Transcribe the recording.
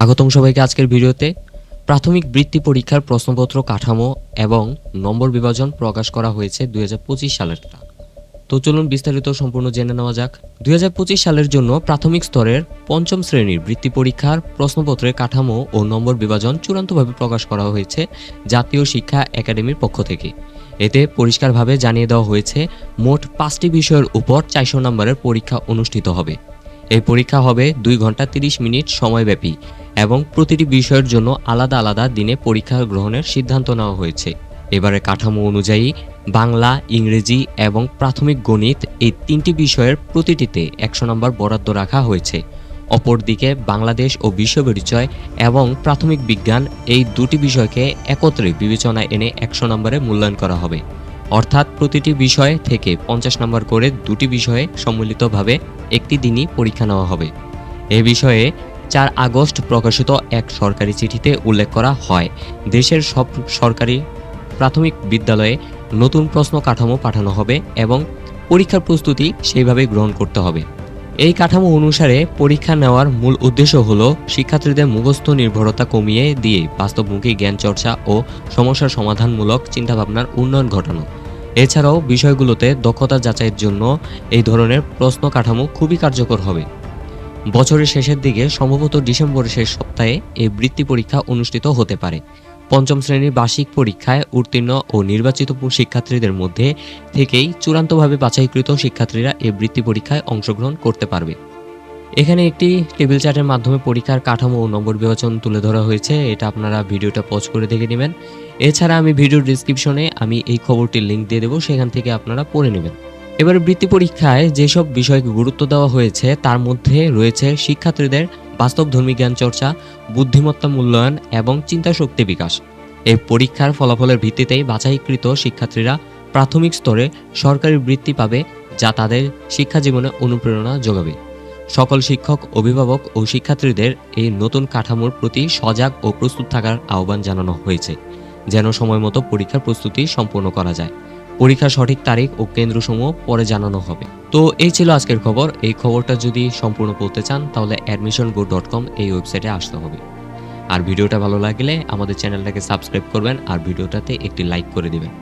স্বাগতম সবাইকে আজকের ভিডিওতে প্রাথমিক বৃত্তি পরীক্ষার প্রশ্নপত্র কাঠামো এবং নম্বর বিভাজন প্রকাশ করা হয়েছে দুই হাজার সালেরটা তো চলুন বিস্তারিত সম্পূর্ণ জেনে নেওয়া যাক। দুই হাজার পঁচিশ সালের জন্য প্রাথমিক স্তরের পঞ্চম শ্রেণির বৃত্তি পরীক্ষার প্রশ্নপত্রের কাঠামো ও নম্বর বিভাজন চূড়ান্তভাবে প্রকাশ করা হয়েছে জাতীয় শিক্ষা একাডেমির পক্ষ থেকে। এতে পরিষ্কারভাবে জানিয়ে দেওয়া হয়েছে, মোট পাঁচটি বিষয়ের উপর চারশো নম্বরের পরীক্ষা অনুষ্ঠিত হবে। এই পরীক্ষা হবে দুই ঘণ্টা তিরিশ মিনিট সময়ব্যাপী। এবং প্রতিটি বিষয়ের জন্য আলাদা আলাদা দিনে পরীক্ষা গ্রহণের সিদ্ধান্ত নেওয়া হয়েছে। এবারে কাঠামো অনুযায়ী বাংলা, ইংরেজি এবং প্রাথমিক গণিত এই তিনটি বিষয়ের প্রতিটিতে একশো নম্বর বরাদ্দ রাখা হয়েছে। অপরদিকে বাংলাদেশ ও বিশ্ব পরিচয় এবং প্রাথমিক বিজ্ঞান এই দুটি বিষয়কে একত্রে বিবেচনায় এনে একশো নম্বরে মূল্যায়ন করা হবে। অর্থাৎ প্রতিটি বিষয় থেকে পঞ্চাশ নম্বর করে দুটি বিষয়ে সম্মিলিতভাবে একটি দিনই পরীক্ষা নেওয়া হবে। এ বিষয়ে চার আগস্ট প্রকাশিত এক সরকারি চিঠিতে উল্লেখ করা হয়, দেশের সব সরকারি প্রাথমিক বিদ্যালয়ে নতুন প্রশ্ন কাঠামো পাঠানো হবে এবং পরীক্ষার প্রস্তুতি সেইভাবে গ্রহণ করতে হবে। এই কাঠামো অনুসারে পরীক্ষা নেওয়ার মূল উদ্দেশ্য হল শিক্ষার্থীদের মুখস্থ নির্ভরতা কমিয়ে দিয়ে বাস্তবমুখী জ্ঞান চর্চা ও সমস্যা সমাধানমূলক চিন্তাভাবনার উন্নয়ন ঘটানো। এছাড়াও বিষয়গুলোতে দক্ষতা যাচাইয়ের জন্য এই ধরনের প্রশ্ন কাঠামো খুবই কার্যকর হবে। বছরের শেষের দিকে সম্ভবত ডিসেম্বরের শেষ সপ্তাহে এই বৃত্তি পরীক্ষা অনুষ্ঠিত হতে পারে। পঞ্চম শ্রেণির বার্ষিক পরীক্ষায় উত্তীর্ণ ও নির্বাচিত শিক্ষার্থীদের মধ্যে থেকেই চূড়ান্তভাবে বাছাইকৃত শিক্ষার্থীরা এই বৃত্তি পরীক্ষায় অংশগ্রহণ করতে পারবে। এখানে একটি টেবিল চার্টের মাধ্যমে পরীক্ষার কাঠামো ও নম্বর বিভাজন তুলে ধরা হয়েছে, এটা আপনারা ভিডিওটা পজ করে দেখে নেবেন। এছাড়া আমি ভিডিওর ডিসক্রিপশনে আমি এই খবরটির লিঙ্ক দিয়ে দেবো, সেখান থেকে আপনারা পড়ে নেবেন। এবারে বৃত্তি পরীক্ষায় যেসব বিষয়কে গুরুত্ব দেওয়া হয়েছে, তার মধ্যে রয়েছে শিক্ষার্থীদের বাস্তবধর্মী জ্ঞান চর্চা, বুদ্ধিমত্তা মূল্যায়ন এবং চিন্তাশক্তি বিকাশ। এই পরীক্ষার ফলাফলের ভিত্তিতেই বাছাইকৃত শিক্ষার্থীরা প্রাথমিক স্তরে সরকারি বৃত্তি পাবে, যা তাদের শিক্ষা জীবনে অনুপ্রেরণা যোগাবে। সকল শিক্ষক, অভিভাবক ও শিক্ষার্থীদের এই নতুন কাঠামোর প্রতি সজাগ ও প্রস্তুত থাকার আহ্বান জানানো হয়েছে, যেন সময় মতো পরীক্ষার প্রস্তুতি সম্পন্ন করা যায়। পরীক্ষার সঠিক তারিখ ও কেন্দ্রসমূহ পরে জানানো হবে। তো এই ছিল আজকের খবর। এই খবরটা যদি সম্পূর্ণ পড়তে চান, তাহলে অ্যাডমিশন গো ডট কম এই ওয়েবসাইটে আসতে হবে। আর ভিডিওটা ভালো লাগলে আমাদের চ্যানেলটাকে সাবস্ক্রাইব করবেন আর ভিডিওটাতে একটি লাইক করে দিবেন।